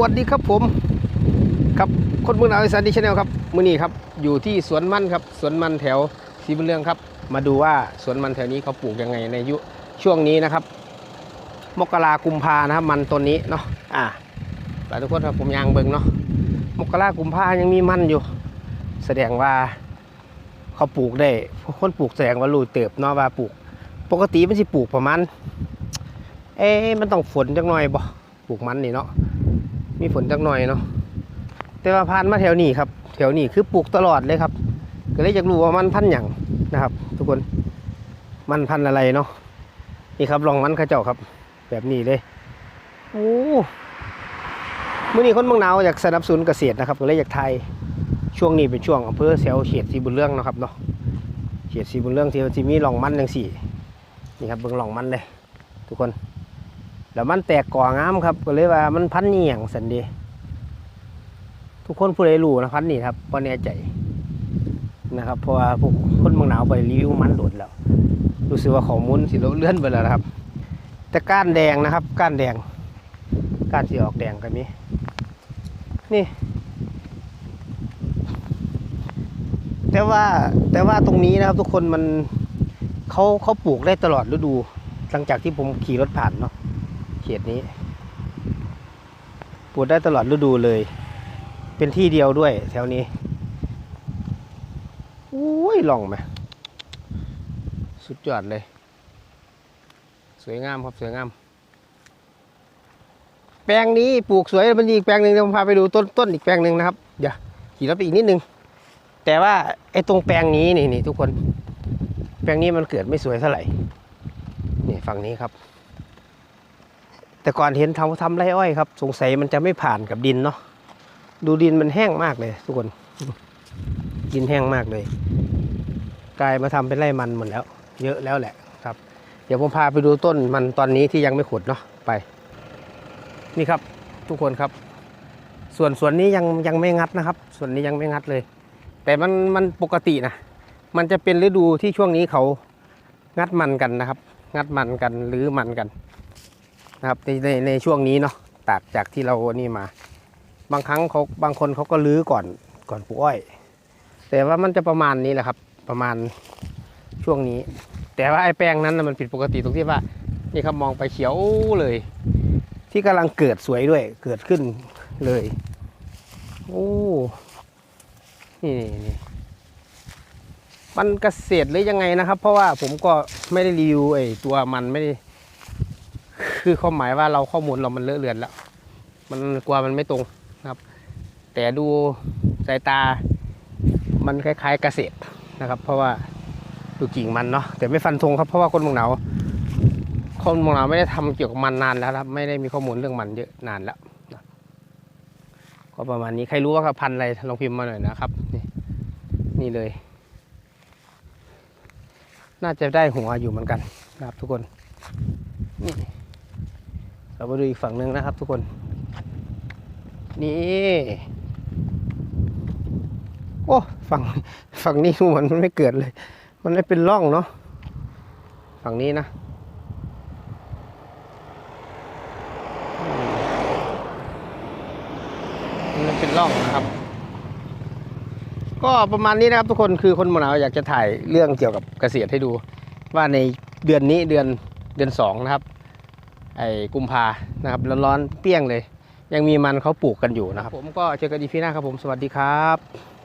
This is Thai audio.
วัสดีครับผมครับคนเมืองหนาวอีสานดีชาแนลครับมือนี้ครับอยู่ที่สวนมันครับสวนมันแถวศรีบุญเรืองครับ มาดูว่าสวนมันแถวนี้เขาปลูกยังไงในยุช่วงนี้นะครับ มกรากุมภานะครับ มันต้นนี้เนาะอ่าหลายทุกคนครับผมยางเบิงเนาะมกรากุมภายังมีมันอยู่ แสดงว่าเขาปลูกได้คนปลูกแสดงว่ารู้เติบเนาะว่าปลูก ปกติมันสิปลูกประมาณเอ๊มันต้องฝนจักหน่อยบ่ปลูกมันนี่เนาะ มีฝนจักหน่อยเนาะแต่ว่าผ่านมาแถวนี้ครับ แถวนี้คือปลูกตลอดเลยครับ ก็เลยอยากรู้ว่ามันพันธุ์หยังนะครับ ทุกคนมันพันอะไรเนาะนี่ครับลองมันข้าเจ้าครับ แบบนี้เลยโอ้มื่อนี้คนเมืองหนาวอยากสนับสนุนเกษตรนะครับก็เลยอยากไทยช่วงนี้เป็นช่วงอำเภอแถวเขตสีบุญเรื่องเนาะครับเนาะเขตสีบุญเรื่องที่ที่มีลองมันจังสี่นี่ครับเบิ่งลองมันเลย ทุกคน แล้วมันแตกก่องามครับ ก็เลยว่ามันพันนี่อย่างสันดีทุกคนผู้ใดรู้นะพันนี่ครับพอแน่ใจนะครับเพราะว่าพวกคนเมืองหนาวไปรีวิวมันโดดแล้ว รู้สึกว่าข้อมูลสิเลอะเลื่อนไปแล้วครับ แต่ก้านแดงนะครับ ก้านแดง ก้านสีออกแดงก็มีนี่ แต่ว่าแต่ว่าตรงนี้นะครับ ทุกคนมันเขาเขาปลูกได้ตลอดฤดู หลังจากที่ผมขี่รถผ่านเนาะ ขตนี้ปลูกได้ตลอดฤดูเลย เป็นที่เดียวด้วยแถวนี้อุ้ยลองไหมสุดยอดเลย สวยงามครับสวยงาม แปลงนี้ปลูกสวยมันมีอีกแปลงหนึ่งเดี๋ยวผมพาไปดูต้นต้นอีกแปลงหนึ่งนะครับเดี๋ยวขี่รถไปอีกนิดนึงแต่ว่าไอ้ตรงแปลงนี้นี่นี่ทุกคน แปลงนี้มันเกิดไม่สวยเท่าไหร่นี่ฝั่งนี้ครับ แต่ก่อนเห็นทำทำไรอ้อยครับ สงสัยมันจะไม่ผ่านกับดินเนาะดูดินมันแห้งมากเลย ทุกคน ดินแห้งมากเลย กลายมาทำเป็นไร่มันหมดแล้ว เยอะแล้วแหละครับ เดี๋ยวผมพาไปดูต้นมันตอนนี้ที่ยังไม่ขุดเนาะไป นี่ครับ ทุกคนครับ ส่วนส่วนนี้ยังยังไม่งัดนะครับ ส่วนนี้ยังไม่งัดเลย แต่มันมันปกตินะมันจะเป็นฤดูที่ช่วงนี้เขางัดมันกันนะครับ งัดมันกันหรือมันกัน นะครับในในในช่วงนี้เนาะตากจากที่เรานี่มา บางครั้งเขาบางคนเขาก็ลื้อก่อนก่อนปลูกอ้อย แต่ว่ามันจะประมาณนี้แหละครับ ประมาณช่วงนี้ แต่ว่าไอ้แป้งนั้นนะมันผิดปกติตรงที่ว่านี่ครับมองไปเขียวเลย ที่กำลังเกิดสวยด้วย เกิดขึ้นเลยโอ้นี่นี่นี่มันเกษตรหรือยังไงนะครับ เพราะว่าผมก็ไม่ได้รีวิวไอ้ตัวมันไม่ได้ คือความหมายว่าเราข้อมูลเรามันเลอะเลือนแล้ว มันกลัวมันไม่ตรงนะครับ แต่ดูสายตา มันคล้ายๆเกษตรนะครับ เพราะว่าดูกิ่งมันเนาะแต่ไม่ฟันธงครับเพราะว่าคนมองหนาวคนมองหนาวไม่ได้ทำเกี่ยวกับมันนานแล้วครับ ไม่ได้มีข้อมูลเรื่องมันเยอะนานแล้วนะก็ประมาณนี้ใครรู้ว่าพันธุ์อะไรลองพิมพ์มาหน่อยนะครับ นี่นี่เลย น่าจะได้หัวอยู่เหมือนกันนะครับทุกคนนี่ เรามาดูอีกฝั่งหนึ่งนะครับทุกคน นี่ โอ้ฝั่งฝั่งนี้มันมันไม่เกิดเลย มันไม่เป็นร่องเนาะฝั่งนี้นะมันเป็นร่องนะครับ ก็ประมาณนี้นะครับทุกคนคือคนมหนาวอยากจะถ่ายเรื่องเกี่ยวกับเกษตรให้ดู ว่าในเดือนนี้เดือนเดือนสองนะครับ ไอ้กุมภานะครับร้อนๆเปรี้ยงเลย ยังมีมันเขาปลูกกันอยู่นะครับ ผมก็เจอกันอีพีหน้าครับผมสวัสดีครับ